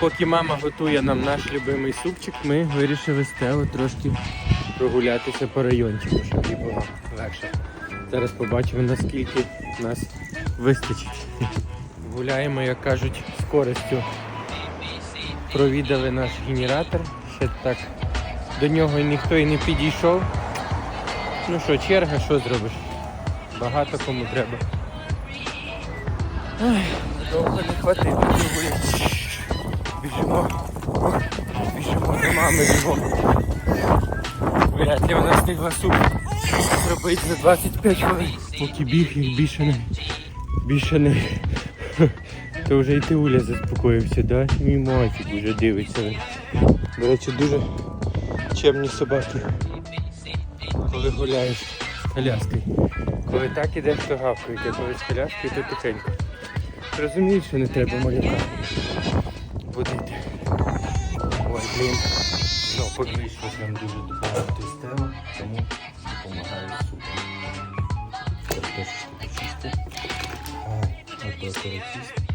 Поки мама готує нам наш любимий супчик, ми вирішили з Тео трошки прогулятися по райончику, щоб їй було легше. Зараз побачимо, наскільки нас вистачить. Гуляємо, як кажуть, з користю. Провідали наш генератор. Ще так до нього ніхто і не підійшов. Ну що, черга, що зробиш? Багато кому треба. Ай, довго не хватить. Біжимо. Біжимо до мами бігом. Вряд ли вона встигла суп зробити за 25 хвилин. Поки біг, їх більше не. Більше не. То вже і ти Уля заспокоївся, да? Мій мальчик вже дивиться. До речі, дуже чемні собаки. Коли гуляєш з коляскою. Коли так ідеш, то гавкають, а коли з коляскою, то тихенько. Розумієш, що не треба малюка блін. Ну, що прям дуже допомагати стела, тому допомагаю супер. Трошечки почисти. А, от оператист.